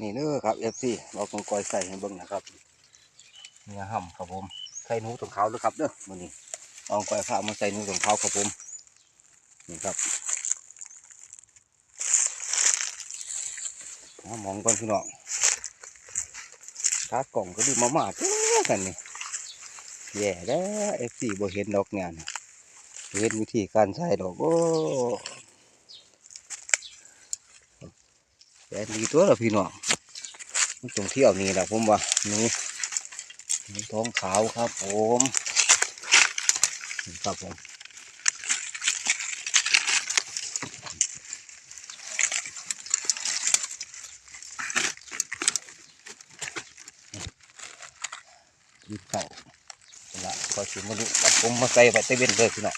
นี่เด้อครับเอฟซีเราต้องกอยใส่ให้เบิ่งนะครับเนื้อห่ำครับผมใส่หนูตรงเขาด้วยครับเด้อมื้อนี้ลองกอยผ้ามาใส่หนูตรงเขาครับผมนี่ครับเอามองก่อนพี่น้องตากล่องก็ดูมามาจ้ากันนี่แย่แล้วเอฟซีบ่เห็นดอกงานเห็นวิธีการใส่ดอกโอ้แต่ดีตัวละพี่น้อง ตรงเที่ยวนี้แหละผมว่านูหนูท้องขาวครับผมครับผมยีเก่าละพอสิมาดูผมมาใส่ไปเตเวนเลยพี่น้อง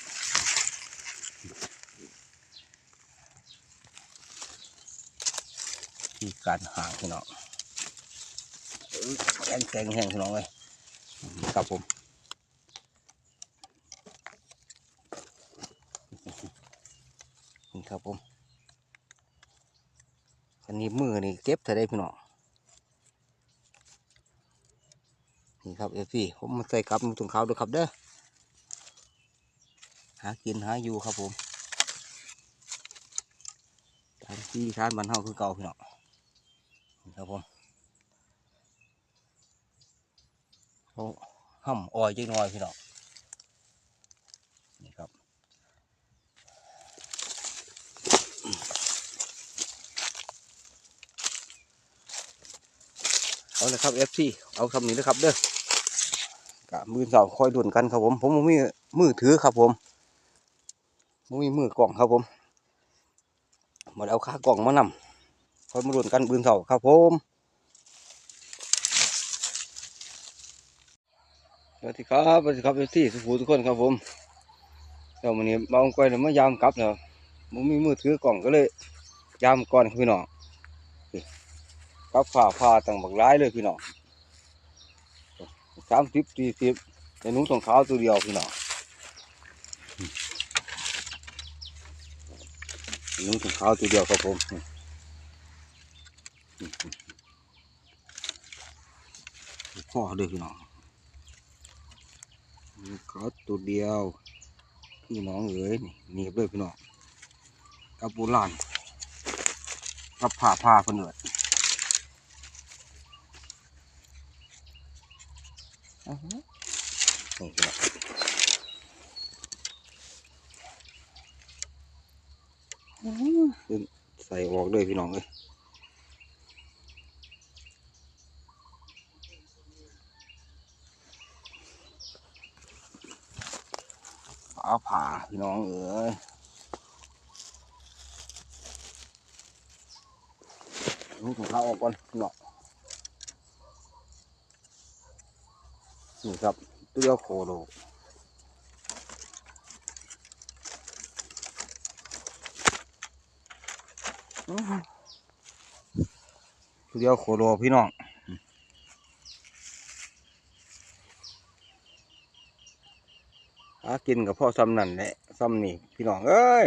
ที่การหางพี่น้อง แข็งแข็งแห้งพี่น้องเลยครับผมนี่ครับผมอันนี้มือนี่เก็บเธอได้พี่น้องนี่ครับเอฟซีผมมาใส่กับมือตรงเขาด้วยครับเด้อหากินหาอยู่ครับผมทานที่ทานบ้านเฮาคือเก่าพี่น้องนี่ครับผม เขา ห้ำอ้อยจังน้อยพี่น้องนี่ครับเอาเลยครับ FC เอาคำนี้นะครับเด้อกะมือสาวคอยดุนกันครับผม ผมมีมือถือครับผมผมมีมือกล่องครับผมมาเอาขากล่องมานำคอยมาดุนกันบืนเสาครับผม วัสดีครับสวัสดีครับเอฟซีสุภูทุกคนครับผมเดี๋ยววันนี้มาอาก้อยเดี๋ยวมายามกลับเนาะผมมีมือถือกล่องก็เลย ยามก่อนพี่น้องนี่กลับฝ่าผ่าต่างบักร้ายเลยพี่น้องสามสิบสี่สิบแต่หนูต้องขาวตัวเดียวพี่น้องหนูต้องขาวตัวเดียวครับผมพ่อเด้อพี่น้อง ขาตัวเดียว พี่น้องเอ๋ยนี่หนี่เพื่อพี่น้องกับโบราณกับผ่าผ้าเพิ่นเอิดอื้อหือนี่พี่น้องอื้อหือขึ้นใส่ออกเลยพี่น้องเอ้ย ผ่าผ่าพี่น้องเอ๋ยนี่ถุงเท้าออกก่อนพี่น้องนี่ครับเดียวโคโลอื้อหือตัวเดียโคโลพี่น้อง หากินกับพ่อซ้ำนั่นแหละซ้ำนี่พี่น้องเอ้ย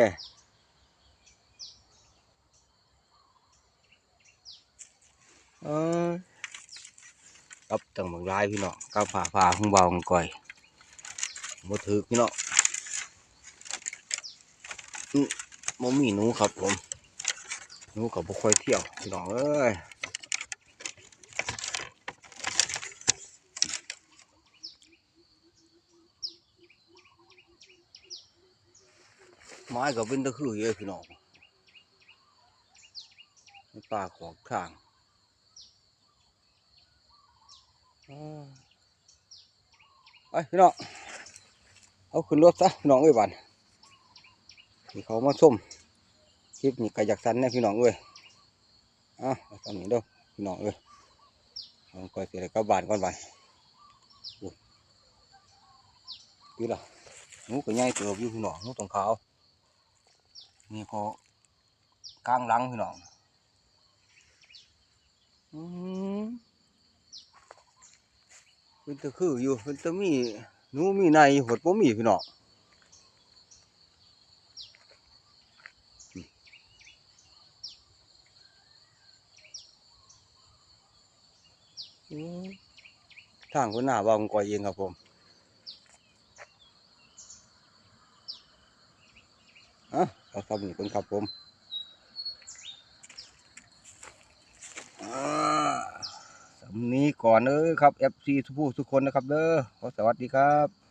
เอ้ยกับตังบางรายพี่น้องกับผ่าผ่าของเบาของก่อยบ่ถือพี่น้องอื้อบ่มีหนูครับผมหนูกับบ่ค่อยเที่ยวพี่น้องเอ้ย ไม้กับเป็นตะคือเยอะพี่น้องในป่าขอกทางอ้าไปพี่น้องเอาขึ้นรถซะพี่น้องเอ้ยบ้านที่เขามาส้มคลิปนี้ก็อยากสันแน่พี่น้องเอ้ยเอะเอาตอนนี้เด้อพี่น้องเอ้ยเอาไปเสียกลับบ้านก่อนไปอุ้ยพี่ล่ะหนูก็ใหญ่เติบอยู่พี่น้องหนูตรงขาว นี่พอกลางหลังพี่น้องอืมเป็นตะคืออยู่เป็นตะมีหนูมีในหดบ่มีพี่น้องอืมทางคุณหน้าว่าผมก่อยเองครับผมอะ เอาทำนี่คนครับผมสำนี้ก่อนเด้อครับ FC ทุกผู้ทุกคนนะครับเด้อขอสวัสดีครับ